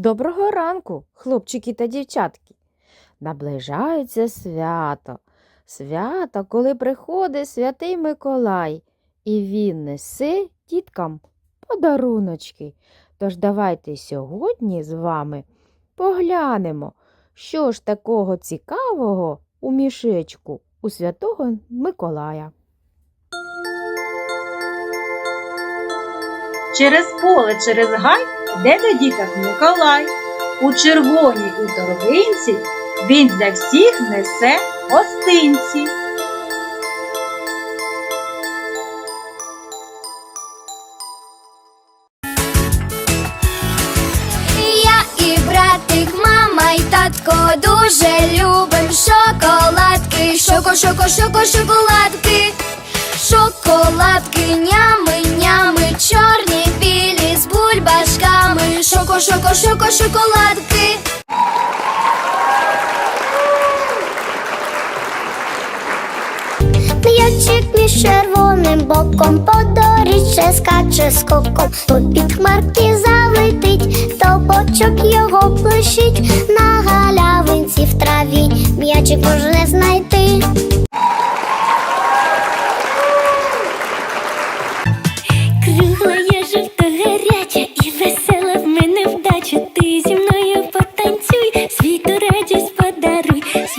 Доброго ранку, хлопчики та дівчатки. Наближається свято. Свято, коли приходить святий Миколай, і він несе діткам подаруночки. Тож давайте сьогодні з вами поглянемо, що ж такого цікавого у мішечку у святого Миколая. Через поле, через гай йде до діток Миколай. У червоній у торбинці він для всіх несе гостинці. Я і братик, мама і татко дуже любим шоколадки. Шоко, шоко, шоко, шоколадки. Шоколадки, нями, Шоко, шоко, шоко, шоколадки. М'ячик між червоним боком по доріжче скаче скоком, то під хмарки залетить, то бочок його плещить на галявинці в траві, м'ячик можна знайти.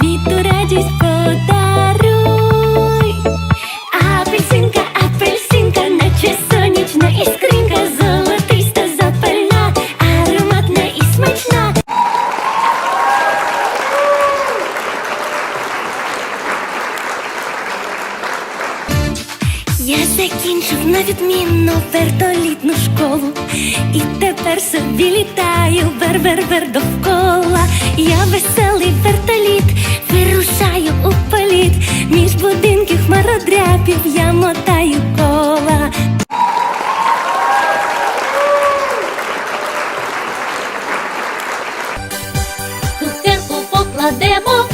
Світу радість подаруй. Апельсинка, апельсинка, наче сонячна іскринка, золотиста запальна, ароматна і смачна. Я закінчив на відмінну вертолітну школу, і тепер собі літаю бер-бер-бер довкола. Я веселий вертоліт, мотаю кола. Цукерку покладемо